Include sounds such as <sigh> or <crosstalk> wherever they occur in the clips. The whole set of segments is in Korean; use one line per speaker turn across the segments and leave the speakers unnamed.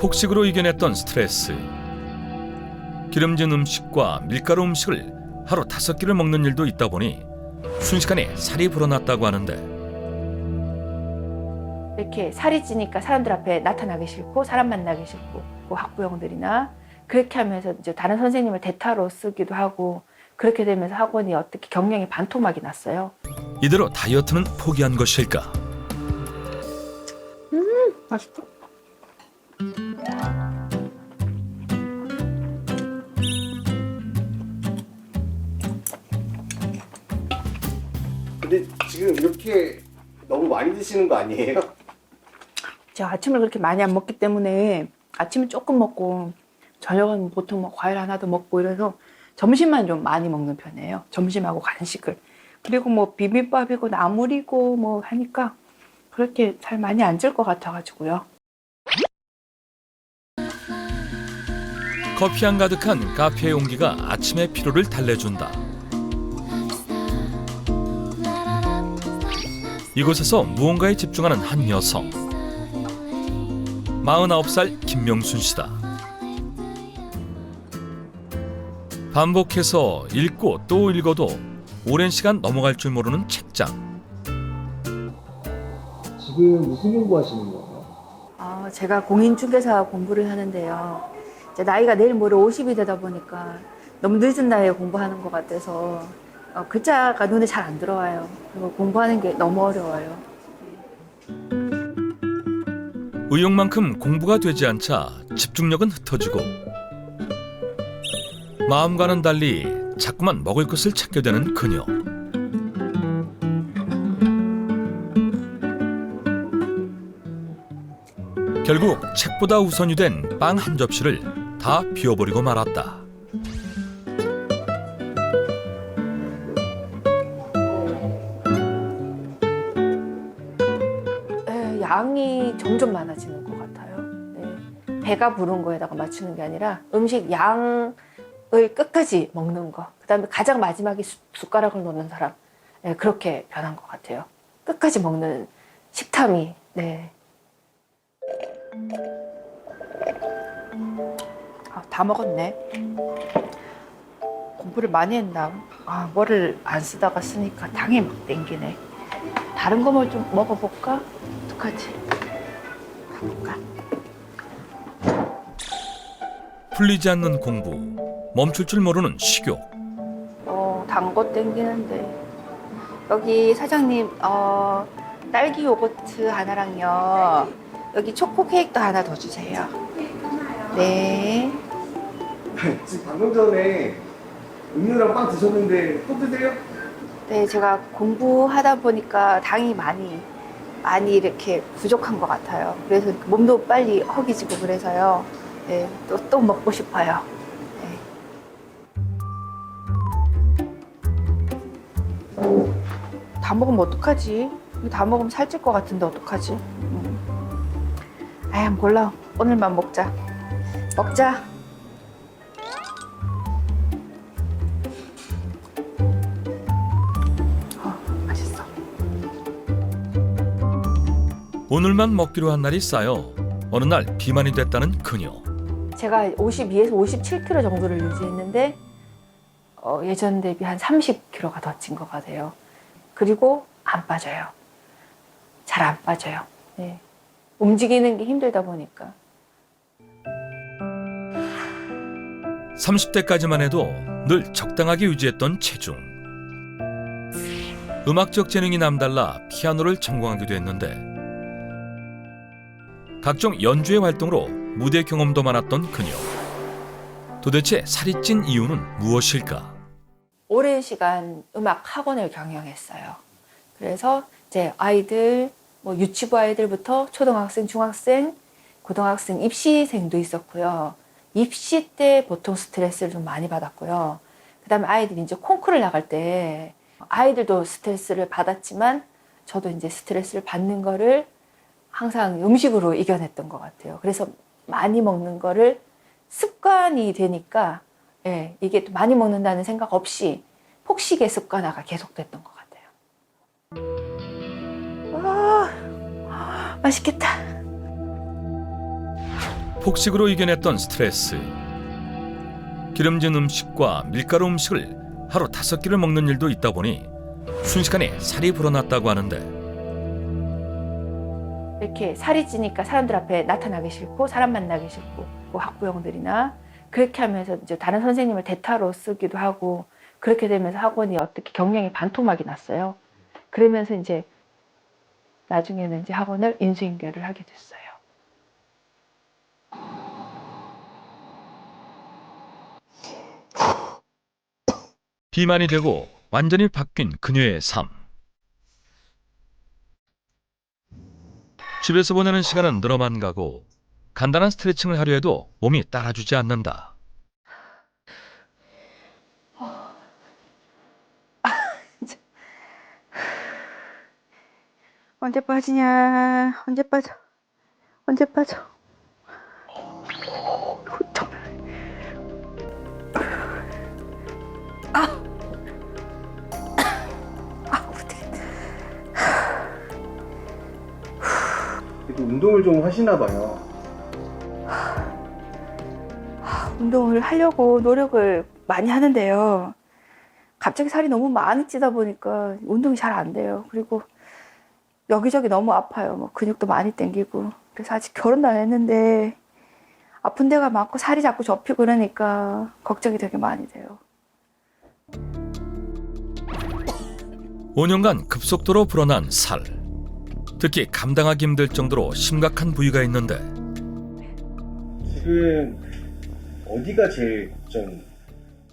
폭식으로 이겨냈던 스트레스. 기름진 음식과 밀가루 음식을 하루 다섯 끼를 먹는 일도 있다 보니 순식간에 살이 불어났다고 하는데
이렇게 살이 찌니까 사람들 앞에 나타나기 싫고 사람 만나기 싫고 그 학부형들이나 그렇게 하면서 이제 다른 선생님을 대타로 쓰기도 하고 그렇게 되면서 학원이 어떻게 경영이 반토막이 났어요.
이대로 다이어트는 포기한 것일까?
맛있어.
근데 지금 이렇게 너무 많이 드시는 거 아니에요?
제가 아침을 그렇게 많이 안 먹기 때문에 아침은 조금 먹고 저녁은 보통 뭐 과일 하나도 먹고 이래서 점심만 좀 많이 먹는 편이에요. 점심하고 간식을. 그리고 뭐 비빔밥이고 나물이고 뭐 하니까 그렇게 살 많이 안찔것 같아가지고요.
커피 향 가득한 카페의 온기가 아침의 피로를 달래준다. 이곳에서 무언가에 집중하는 한 여성. 49살 김명순 씨다. 반복해서 읽고 또 읽어도 오랜 시간 넘어갈 줄 모르는 책장.
지금 무슨 공부하시는 거예요?
어, 제가 공인중개사 공부를 하는데요. 이제 나이가 내일 모레 50이 되다 보니까 너무 늦은 나이에 공부하는 것 같아서 어, 글자가 눈에 잘 안 들어와요. 그리고 공부하는 게 너무 어려워요.
의욕만큼 공부가 되지 않자 집중력은 흩어지고 마음과는 달리 자꾸만 먹을 것을 찾게 되는 그녀. 결국 책보다 우선이 된 빵 한 접시를 다 비워버리고 말았다.
양이 점점 많아지는 것 같아요. 네. 배가 부른 거에다가 맞추는 게 아니라 음식 양을 끝까지 먹는 거. 그 다음에 가장 마지막에 숟- 숟가락을 놓는 사람. 네, 그렇게 변한 것 같아요. 끝까지 먹는 식탐이. 네. 아, 다 먹었네. 공부를 많이 했나? 아, 뭐를 안 쓰다가 쓰니까 당이 막 땡기네. 다른 거 뭐 좀 먹어볼까? 어떡하지? 가볼까?
풀리지 않는 공부, 멈출 줄 모르는 식욕.
어, 단 거 땡기는데. 여기 사장님, 어, 딸기 요거트 하나랑요. 여기 초코 케이크도 하나 더 주세요. 네.
지금 방금 전에 음료랑 빵 드셨는데 또 드세요?
네, 제가 공부하다 보니까 당이 많이, 많이 이렇게 부족한 것 같아요. 그래서 몸도 빨리 허기지고 그래서요. 네, 또, 또 먹고 싶어요. 네. 다 먹으면 어떡하지? 다 먹으면 살찔 것 같은데 어떡하지? 음. 한번 골라. 오늘만 먹자. 먹자.
오늘만 먹기로 한 날이 쌓여 어느 날 비만이 됐다는 그녀.
제가 52에서 57kg 정도를 유지했는데 어, 예전 대비 한 30kg가 더 찐 것 같아요. 그리고 안 빠져요. 잘 안 빠져요. 네. 움직이는 게 힘들다 보니까.
30대까지만 해도 늘 적당하게 유지했던 체중. 음악적 재능이 남달라 피아노를 전공하기도 했는데 각종 연주회 활동으로 무대 경험도 많았던 그녀. 도대체 살이 찐 이유는 무엇일까?
오랜 시간 음악 학원을 경영했어요. 그래서 이제 아이들, 뭐 유치부 아이들부터 초등학생, 중학생, 고등학생, 입시생도 있었고요. 입시 때 보통 스트레스를 좀 많이 받았고요. 그 다음에 아이들이 이제 콩쿠르를 나갈 때 아이들도 스트레스를 받았지만 저도 이제 스트레스를 받는 거를 항상 음식으로 이겨냈던 것 같아요. 그래서 많이 먹는 거를 습관이 되니까 예, 이게 또 많이 먹는다는 생각 없이 폭식의 습관화가 계속됐던 것 같아요. 와, 맛있겠다.
폭식으로 이겨냈던 스트레스. 기름진 음식과 밀가루 음식을 하루 다섯 끼를 먹는 일도 있다 보니 순식간에 살이 불어났다고 하는데
이렇게 살이 찌니까 사람들 앞에 나타나기 싫고 사람 만나기 싫고 뭐 학부형들이나 그렇게 하면서 이제 다른 선생님을 대타로 쓰기도 하고 그렇게 되면서 학원이 어떻게 경영이 반토막이 났어요. 그러면서 이제 나중에는 이제 학원을 인수인계를 하게 됐어요.
비만이 되고 완전히 바뀐 그녀의 삶. 집에서 보내는 시간은 늘어만 가고 간단한 스트레칭을 하려 해도 몸이 따라주지 않는다.
언제 빠지냐? 언제 빠져? 언제 빠져?
운동을 좀 하시나 봐요.
운동을 하려고 노력을 많이 하는데요. 갑자기 살이 너무 많이 찌다 보니까 운동이 잘 안 돼요. 그리고 여기저기 너무 아파요. 뭐 근육도 많이 땡기고. 그래서 아직 결혼도 안 했는데 아픈 데가 많고 살이 자꾸 접히고 그러니까 걱정이 되게 많이 돼요.
5년간 급속도로 불어난 살. 특히 감당하기 힘들 정도로 심각한 부위가 있는데
지금 어디가 제일 걱정?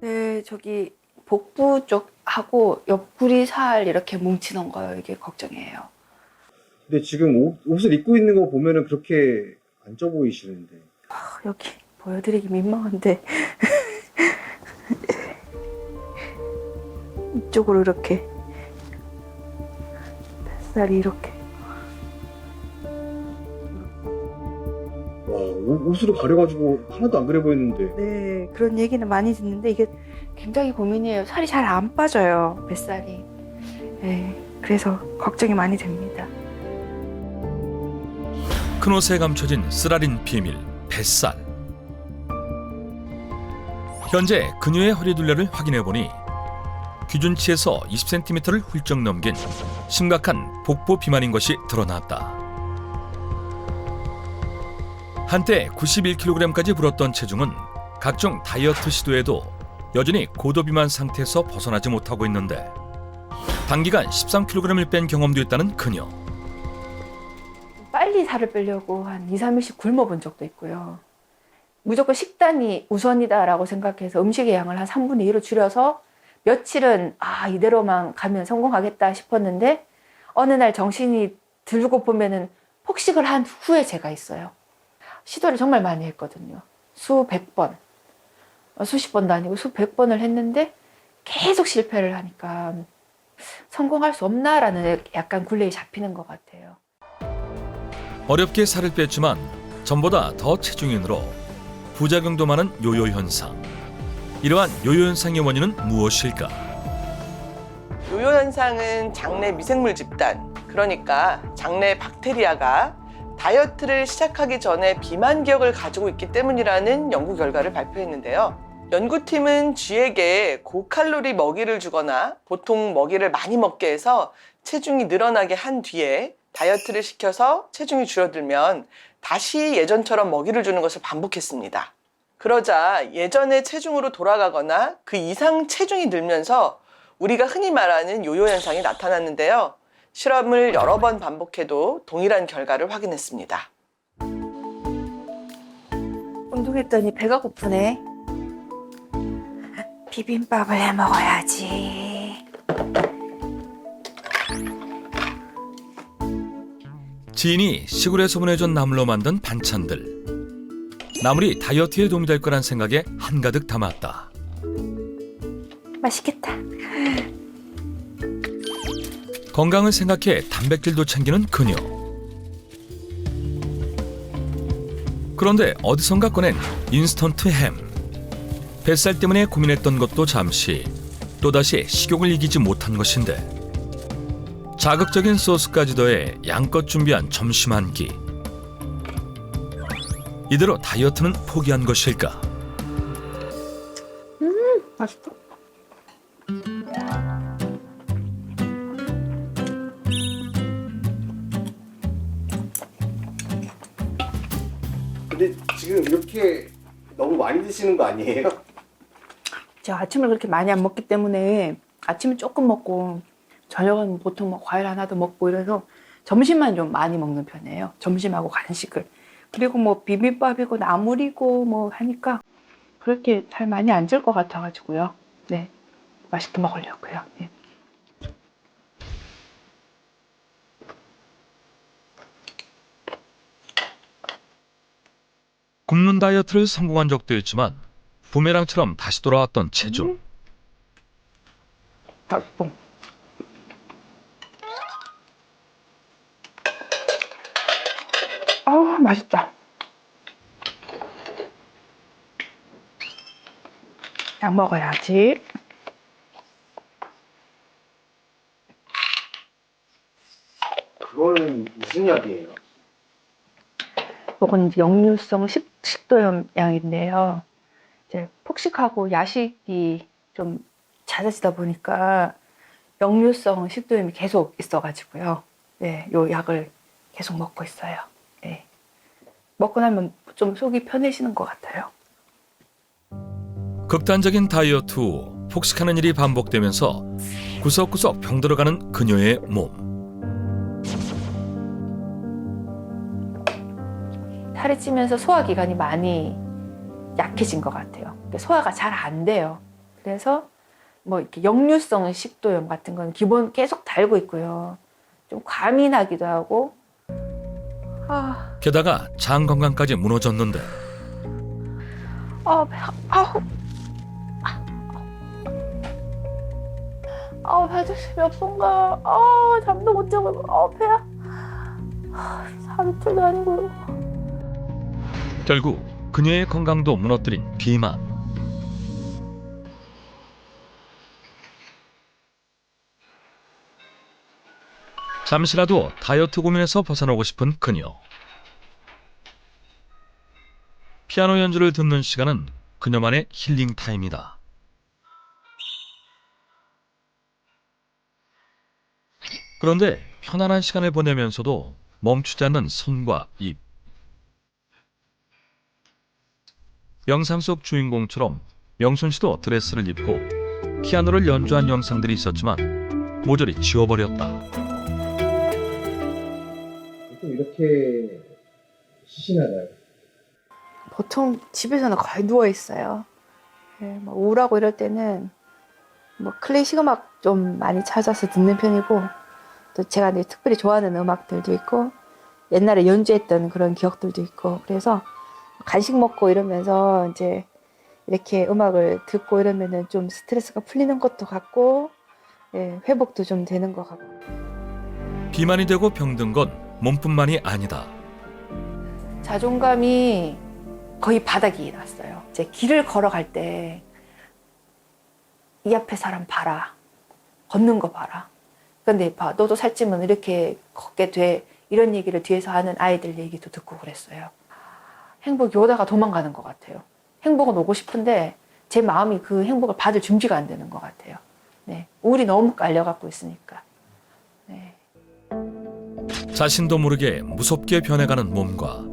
네, 저기 복부 쪽하고 옆구리 살 이렇게 뭉치는 거요. 이게 걱정이에요.
근데 지금 옷, 옷을 입고 있는 거 보면은 그렇게 안 쪄 보이시는데.
아, 여기 보여드리기 민망한데 <laughs> 이쪽으로 이렇게 뱃살이 이렇게
옷, 옷으로 가려가지고 하나도 안 그래 보였는데.
네 그런 얘기는 많이 듣는데 이게 굉장히 고민이에요 살이 잘 안 빠져요 뱃살이 네 그래서 걱정이 많이 됩니다
큰 옷에 감춰진 쓰라린 비밀 뱃살. 현재 그녀의 허리 둘레를 확인해 보니 기준치에서 20cm를 훌쩍 넘긴 심각한 복부 비만인 것이 드러났다. 한때 91kg까지 불었던 체중은 각종 다이어트 시도에도 여전히 고도 비만 상태에서 벗어나지 못하고 있는데 단기간 13kg을 뺀 경험도 있다는 그녀.
빨리 살을 빼려고 한 2, 3일씩 굶어본 적도 있고요. 무조건 식단이 우선이다라고 생각해서 음식의 양을 한 3분의 1로 줄여서 며칠은 아, 이대로만 가면 성공하겠다 싶었는데 어느 날 정신이 들고 보면은 폭식을 한 후에 제가 있어요. 시도를 정말 많이 했거든요. 수백 번. 어, 수십 번도 아니고 수백 번을 했는데 계속 실패를 하니까 성공할 수 없나라는 약간 굴레에 잡히는 것 같아요.
어렵게 살을 뺐지만 전보다 더 체중이 늘어 부작용도 많은 요요 현상. 이러한 요요 현상의 원인은 무엇일까?
요요 현상은 장내 미생물 집단, 그러니까 장내 박테리아가 다이어트를 시작하기 전에 비만 기억을 가지고 있기 때문이라는 연구 결과를 발표했는데요. 연구팀은 쥐에게 고칼로리 먹이를 주거나 보통 먹이를 많이 먹게 해서 체중이 늘어나게 한 뒤에 다이어트를 시켜서 체중이 줄어들면 다시 예전처럼 먹이를 주는 것을 반복했습니다. 그러자 예전의 체중으로 돌아가거나 그 이상 체중이 늘면서 우리가 흔히 말하는 요요 현상이 나타났는데요. 실험을 여러 번 반복해도 동일한 결과를 확인했습니다.
운동했더니 배가 고프네. 비빔밥을 해 먹어야지.
지인이 시골에서 보내준 나물로 만든 반찬들. 나물이 다이어트에 도움이 될 거란 생각에 한가득 담았다.
맛있겠다.
건강을 생각해 단백질도 챙기는 그녀. 그런데 어디선가 꺼낸 인스턴트 햄. 뱃살 때문에 고민했던 것도 잠시 또다시 식욕을 이기지 못한 것인데 자극적인 소스까지 더해 양껏 준비한 점심 한 끼. 이대로 다이어트는 포기한 것일까?
맛있다.
근데 지금 이렇게 너무 많이 드시는 거 아니에요?
제가 아침을 그렇게 많이 안 먹기 때문에 아침은 조금 먹고 저녁은 보통 뭐 과일 하나 더 먹고 이래서 점심만 좀 많이 먹는 편이에요. 점심하고 간식을. 그리고 뭐 비빔밥이고 나물이고 뭐 하니까 그렇게 살 많이 안찔것 같아가지고요. 네. 맛있게 먹으려고요. 네.
굶는 다이어트를 성공한 적도 있지만 부메랑처럼 다시 돌아왔던 체중.
닭봉. 아우 맛있다. 약 먹어야지.
그거는 무슨 약이에요?
이제 역류성 식, 식도염 약인데요. 이제 폭식하고 야식이 좀 잦아지다 보니까 역류성 식도염이 계속 있어가지고요. 네, 요 약을 계속 먹고 있어요. 네. 먹고 나면 좀 속이 편해지는 것 같아요.
극단적인 다이어트 후 폭식하는 일이 반복되면서 구석구석 병들어가는 그녀의 몸.
살이 찌면서 소화기관이 많이 약해진 것 같아요. 소화가 잘 안 돼요. 그래서 뭐 이렇게 역류성 식도염 같은 건 기본 계속 달고 있고요. 좀 과민 나기도 하고. 아,
게다가 장 건강까지 무너졌는데
아, 배, 아우. 아우, 배 아저씨 몇 번가. 아, 잠도 못 자고. 아, 배야. 아, 하루 틀도 아니고.
결국 그녀의 건강도 무너뜨린 비만. 잠시라도 다이어트 고민에서 벗어나고 싶은 그녀. 피아노 연주를 듣는 시간은 그녀만의 힐링 타임이다. 그런데 편안한 시간을 보내면서도 멈추지 않는 손과 입. 영상 속 주인공처럼 명순 씨도 드레스를 입고 피아노를 연주한 영상들이 있었지만 모조리 지워버렸다.
보통 이렇게 쉬시나봐요.
보통 집에서는 거의 누워 있어요. 예, 뭐 우울하고 이럴 때는 뭐 클래식 음악 좀 많이 찾아서 듣는 편이고 또 제가 이제 특별히 좋아하는 음악들도 있고 옛날에 연주했던 그런 기억들도 있고 그래서 간식 먹고 이러면서 이제 이렇게 음악을 듣고 이러면은 좀 스트레스가 풀리는 것도 같고 예, 회복도 좀 되는 것 같고
비만이 되고 병든 건 몸뿐만이 아니다.
자존감이 거의 바닥이 났어요. 이제 길을 걸어갈 때 이 앞에 사람 봐라. 걷는 거 봐라. 근데 봐, 너도 살찌면 이렇게 걷게 돼. 이런 얘기를 뒤에서 하는 아이들 얘기도 듣고 그랬어요. 행복이 오다가 도망가는 것 같아요. 행복은 오고 싶은데 제 마음이 그 행복을 받을 준비가 안 되는 것 같아요. 네. 우울이 너무 깔려갖고 있으니까. 네.
자신도 모르게 무섭게 변해가는 몸과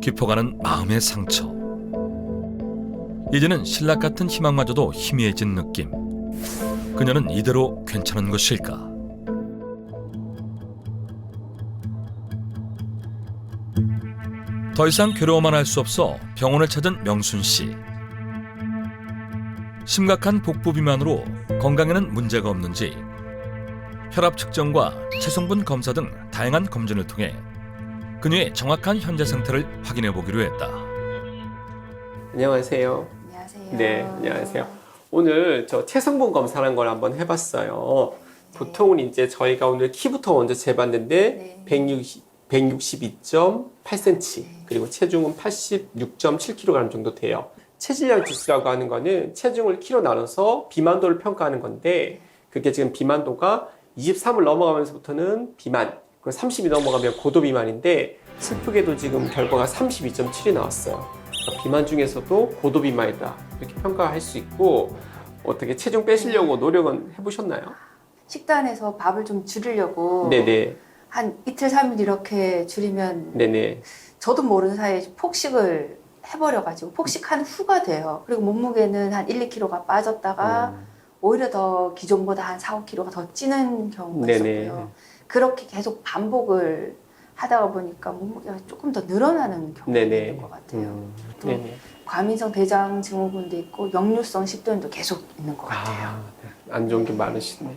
깊어가는 마음의 상처. 이제는 신락 같은 희망마저도 희미해진 느낌. 그녀는 이대로 괜찮은 것일까? 더 이상 괴로워만 할 수 없어 병원을 찾은 명순 씨. 심각한 복부 비만으로 건강에는 문제가 없는지 혈압 측정과 체성분 검사 등 다양한 검진을 통해 그녀의 정확한 현재 상태를 확인해 보기로 했다.
안녕하세요.
안녕하세요.
네, 안녕하세요. 오늘 저 체성분 검사라는 걸 한번 해봤어요. 보통은 이제 저희가 오늘 키부터 먼저 재봤는데
네.
160, 162.8cm 그리고 체중은 86.7kg 정도 돼요. 체질량 지수라고 하는 거는 체중을 키로 나눠서 비만도를 평가하는 건데 그게 지금 비만도가 23을 넘어가면서부터는 비만, 그리고 30이 넘어가면 고도 비만인데 슬프게도 지금 결과가 32.7이 나왔어요. 그러니까 비만 중에서도 고도 비만이다 이렇게 평가할 수 있고 어떻게 체중 빼시려고 노력은 해보셨나요?
식단에서 밥을 좀 줄이려고
네네
한 이틀 삼일 이렇게 줄이면
네네
저도 모르는 사이에 폭식을 해버려가지고 폭식한 후가 돼요. 그리고 몸무게는 한 1, 2kg가 빠졌다가
음.
오히려 더 기존보다 한 4, 5kg가 더 찌는 경우가
네네.
있었고요. 그렇게 계속 반복을 하다가 보니까 몸무게가 조금 더 늘어나는 경우가
네네
있는 것 같아요.
음.
또
네네
과민성 대장 증후군도 있고 역류성 식도염도 계속 있는 것 같아요.
아, 네. 안 좋은 게 많으시네요.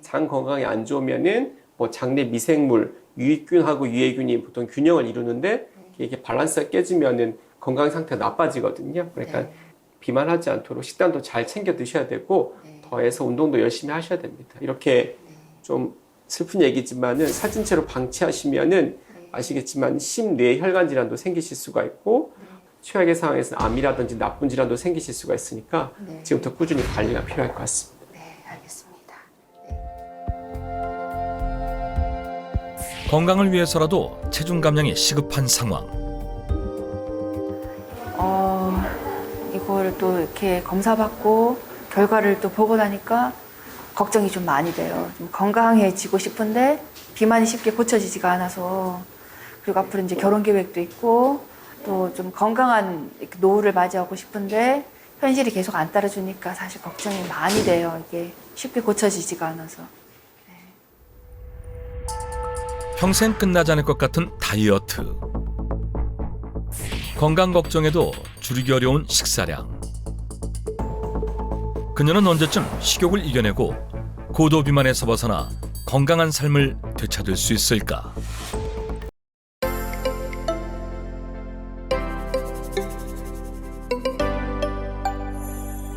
장 건강이 안 좋으면은 뭐 장내 미생물, 유익균하고 유해균이 보통 균형을 이루는데 이게 밸런스가 깨지면은 건강 상태가 나빠지거든요. 그러니까
네.
비만하지 않도록 식단도 잘 챙겨 드셔야 되고
네.
더해서 운동도 열심히 하셔야 됩니다. 이렇게 좀 슬픈 얘기지만은 사진체로 방치하시면은
네.
아시겠지만 심뇌 혈관 질환도 생기실 수가 있고 최악의 상황에서는 암이라든지 나쁜 질환도 생기실 수가 있으니까
네.
지금부터 꾸준히 관리가 필요할 것 같습니다.
네.
건강을 위해서라도 체중 감량이 시급한 상황.
어, 이걸 또 이렇게 검사받고 결과를 또 보고 나니까 걱정이 좀 많이 돼요. 좀 건강해지고 싶은데 비만이 쉽게 고쳐지지가 않아서 그리고 앞으로 이제 결혼 계획도 있고 또 좀 건강한 노후를 맞이하고 싶은데 현실이 계속 안 따라주니까 사실 걱정이 많이 돼요. 이게 쉽게 고쳐지지가 않아서.
평생 끝나지 않을 것 같은 다이어트. 건강 걱정에도 줄이기 어려운 식사량. 그녀는 언제쯤 식욕을 이겨내고 고도 비만에서 벗어나 건강한 삶을 되찾을 수 있을까?